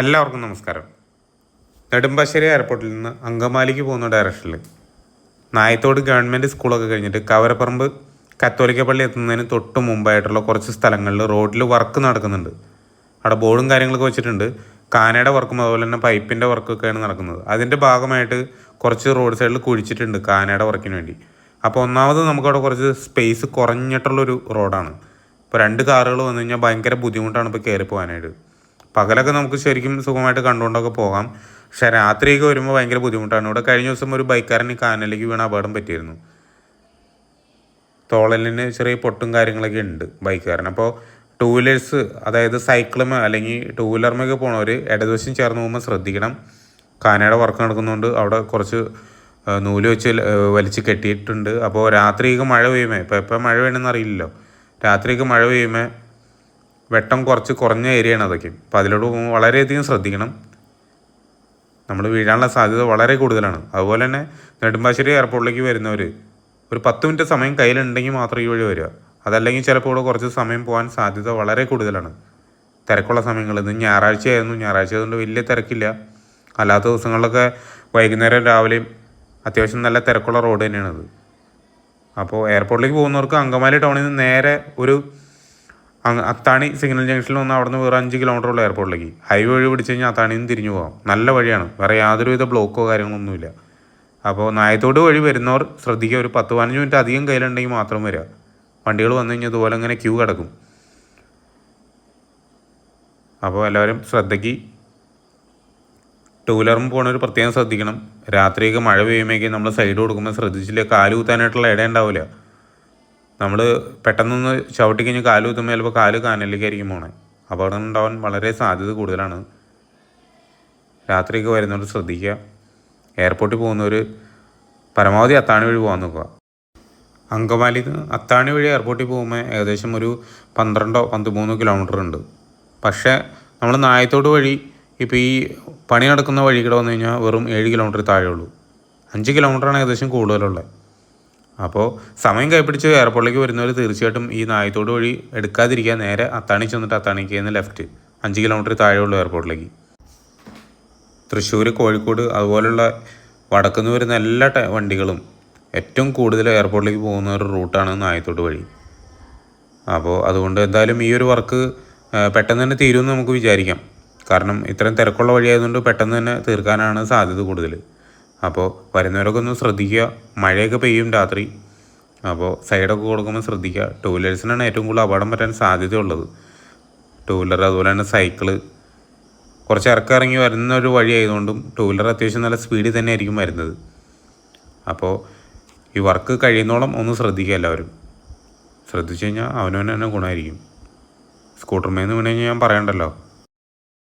എല്ലാവർക്കും നമസ്കാരം. നെടുമ്പാശ്ശേരി എയർപോർട്ടിൽ നിന്ന് അങ്കമാലിക്ക് പോകുന്ന ഡയറക്ഷനിൽ നായത്തോട് ഗവൺമെന്റ് സ്കൂളൊക്കെ കഴിഞ്ഞിട്ട് കവരപ്പറമ്പ് കത്തോലിക്ക പള്ളി എത്തുന്നതിന് തൊട്ട് മുമ്പായിട്ടുള്ള കുറച്ച് സ്ഥലങ്ങളിൽ റോഡിൽ വർക്ക് നടക്കുന്നുണ്ട്. അവിടെ ബോർഡും കാര്യങ്ങളൊക്കെ വെച്ചിട്ടുണ്ട്. കാനയുടെ വർക്കും അതുപോലെ തന്നെ പൈപ്പിന്റെ വർക്കൊക്കെയാണ് നടക്കുന്നത്. അതിന്റെ ഭാഗമായിട്ട് കുറച്ച് റോഡ് സൈഡിൽ കുഴിച്ചിട്ടുണ്ട് കാനയുടെ വർക്കിന് വേണ്ടി. അപ്പോൾ ഒന്നാമത് നമുക്കവിടെ കുറച്ച് സ്പേസ് കുറഞ്ഞിട്ടുള്ളൊരു റോഡാണ് ഇപ്പോൾ രണ്ട് കാറുകൾ വന്നു കഴിഞ്ഞാൽ ഭയങ്കര ബുദ്ധിമുട്ടാണ് ഇപ്പോൾ കയറി പോകാനായിട്ട് പകലൊക്കെ നമുക്ക് ശരിക്കും സുഖമായിട്ട് കണ്ടുകൊണ്ടൊക്കെ പോകാം. പക്ഷേ രാത്രിയൊക്കെ വരുമ്പോൾ ഭയങ്കര ബുദ്ധിമുട്ടാണ്. ഇവിടെ കഴിഞ്ഞ ദിവസം ഒരു ബൈക്കാരന് കാനലിലേക്ക് വീണ അപകടം പറ്റിയിരുന്നു. തോളലിന് ചെറിയ പൊട്ടും കാര്യങ്ങളൊക്കെ ഉണ്ട് ബൈക്കുകാരൻ അപ്പോൾ ടൂ വീലേഴ്സ് അതായത് സൈക്കിളും അല്ലെങ്കിൽ ടൂ വീലർമൊക്കെ പോണവർ ഇടതുവശം ചേർന്ന് പോകുമ്പോൾ ശ്രദ്ധിക്കണം. കാനയുടെ വർക്ക് നടക്കുന്നതുകൊണ്ട് അവിടെ കുറച്ച് നൂൽ വെച്ച് വലിച്ച് കെട്ടിയിട്ടുണ്ട്. അപ്പോൾ രാത്രിയൊക്കെ മഴ പെയ്യുമേ? ഇപ്പോൾ എപ്പോൾ മഴ വേണമെന്ന് അറിയില്ലല്ലോ. രാത്രിയൊക്കെ മഴ പെയ്യുമേ? വെട്ടം കുറച്ച് കുറഞ്ഞ ഏരിയയാണ് അതൊക്കെ. അപ്പോൾ അതിലോട്ട് പോകുമ്പോൾ വളരെയധികം ശ്രദ്ധിക്കണം. നമ്മൾ വീഴാനുള്ള സാധ്യത വളരെ കൂടുതലാണ്. അതുപോലെ തന്നെ നെടുമ്പാശ്ശേരി എയർപോർട്ടിലേക്ക് വരുന്നവർ ഒരു പത്ത് മിനിറ്റ് സമയം കയ്യിലുണ്ടെങ്കിൽ മാത്രം ഈ വഴി വരിക. അതല്ലെങ്കിൽ ചിലപ്പോൾ ഇവിടെ കുറച്ച് സമയം പോകാൻ സാധ്യത വളരെ കൂടുതലാണ്. തിരക്കുള്ള സമയങ്ങളിൽ ഇന്ന് ഞായറാഴ്ചയായിരുന്നു. ഞായറാഴ്ച ആയതുകൊണ്ട് വലിയ തിരക്കില്ല. അല്ലാത്ത ദിവസങ്ങളിലൊക്കെ വൈകുന്നേരം രാവിലെയും അത്യാവശ്യം നല്ല തിരക്കുള്ള റോഡ് തന്നെയാണത്. അപ്പോൾ എയർപോർട്ടിലേക്ക് പോകുന്നവർക്ക് അങ്കമാലി ടൗണിൽ നിന്ന് നേരെ ഒരു അത്താണി സിഗ്നൽ ജംഗ്ഷനിൽ നിന്ന് അവിടെ നിന്ന് വേറെ അഞ്ച് കിലോമീറ്റർ ഉള്ള എയർപോർട്ടിലേക്ക് ഹൈവേ വഴി പിടിച്ച് കഴിഞ്ഞാൽ അത്താണിയിൽ നിന്ന് തിരിഞ്ഞു പോകാം നല്ല വഴിയാണ്. വേറെ യാതൊരുവിധ ബ്ലോക്കോ കാര്യങ്ങളൊന്നുമില്ല. അപ്പോൾ നായത്തോട് വഴി വരുന്നവർ ശ്രദ്ധിക്കുക. ഒരു പത്ത് പതിനഞ്ച് മിനിറ്റ് അധികം കയ്യിലുണ്ടെങ്കിൽ മാത്രം വരിക. വണ്ടികൾ വന്നു കഴിഞ്ഞാൽ ഇതുപോലെ ഇങ്ങനെ ക്യൂ കിടക്കും. അപ്പോൾ എല്ലാവരും ശ്രദ്ധയ്ക്ക് ടൂ വീലറും പോകണവർ പ്രത്യേകം ശ്രദ്ധിക്കണം. രാത്രിയൊക്കെ മഴ പെയ്യുമ്പോഴേക്കും നമ്മൾ സൈഡ് കൊടുക്കുമ്പോൾ ശ്രദ്ധിച്ചില്ല? കാൽ കുത്താനായിട്ടുള്ള ഇട ഉണ്ടാവില്ല നമ്മൾ പെട്ടെന്നൊന്ന് ചവിട്ടി കഴിഞ്ഞ് കാൽ കുത്തുമ്പോൾ ചിലപ്പോൾ കാൽ കാനലിലേക്കായിരിക്കും പോണേ. അപകടം ഉണ്ടാവാൻ വളരെ സാധ്യത കൂടുതലാണ്. രാത്രിയൊക്കെ വരുന്നവർ ശ്രദ്ധിക്കുക എയർപോർട്ടിൽ പോകുന്നവർ പരമാവധി അത്താണി വഴി പോകാൻ നോക്കുക. അങ്കമാലിയിൽ നിന്ന് അത്താണി വഴി എയർപോർട്ടിൽ പോകുമ്പോൾ ഏകദേശം ഒരു പന്ത്രണ്ടോ പന്ത്രമൂന്നോ കിലോമീറ്റർ ഉണ്ട്. പക്ഷേ നമ്മൾ നായത്തോട് വഴി ഇപ്പോൾ ഈ പണി നടക്കുന്ന വഴി കൂടെ വന്നു കഴിഞ്ഞാൽ വെറും ഏഴ് കിലോമീറ്റർ താഴെ ഉള്ളൂ. അഞ്ച് കിലോമീറ്ററാണ് ഏകദേശം കൂടുതലുള്ളത്. അപ്പോൾ സമയം കൈപ്പിടിച്ച് എയർപോർട്ടിലേക്ക് വരുന്നവർ തീർച്ചയായിട്ടും ഈ നായത്തോട് വഴി എടുക്കാതിരിക്കുക നേരെ അത്താണി ചെന്നിട്ട് അത്താണിക്ക് നിന്ന് ലെഫ്റ്റ് അഞ്ച് കിലോമീറ്റർ താഴെയുള്ള എയർപോർട്ടിലേക്ക് തൃശ്ശൂർ കോഴിക്കോട് അതുപോലുള്ള വടക്കുനിന്ന് വരുന്ന എല്ലാ വണ്ടികളും ഏറ്റവും കൂടുതൽ എയർപോർട്ടിലേക്ക് പോകുന്ന ഒരു റൂട്ടാണ് നായത്തോട് വഴി. അപ്പോൾ അതുകൊണ്ട് എന്തായാലും ഈ ഒരു വർക്ക് പെട്ടെന്ന് തന്നെ തീരുമെന്ന് നമുക്ക് വിചാരിക്കാം. കാരണം ഇത്രയും തിരക്കുള്ള വഴിയായതുകൊണ്ട് പെട്ടെന്ന് തന്നെ തീർക്കാനാണ് സാധ്യത കൂടുതൽ അപ്പോൾ വരുന്നവരൊക്കെ ഒന്ന് ശ്രദ്ധിക്കുക. മഴയൊക്കെ പെയ്യും രാത്രി. അപ്പോൾ സൈഡൊക്കെ കൊടുക്കുമ്പോൾ ശ്രദ്ധിക്കുക. ടൂ വീലേഴ്സിനാണ് ഏറ്റവും കൂടുതൽ അപകടം പറ്റാൻ സാധ്യതയുള്ളത്. ടൂ വീലർ അതുപോലെ തന്നെ സൈക്കിൾ. കുറച്ച് ഇറക്കിറങ്ങി വരുന്ന ഒരു വഴി ആയതുകൊണ്ടും ടൂ വീലർ അത്യാവശ്യം നല്ല സ്പീഡിൽ തന്നെ ആയിരിക്കും വരുന്നത്. അപ്പോൾ ഈ വർക്ക് കഴിയുന്നോളം ഒന്ന് ശ്രദ്ധിക്കുക എല്ലാവരും. ശ്രദ്ധിച്ചു കഴിഞ്ഞാൽ അവനവന് തന്നെ ഗുണമായിരിക്കും. സ്കൂട്ടർമേന്ന് വീണ് കഴിഞ്ഞാൽ ഞാൻ പറയണ്ടല്ലോ.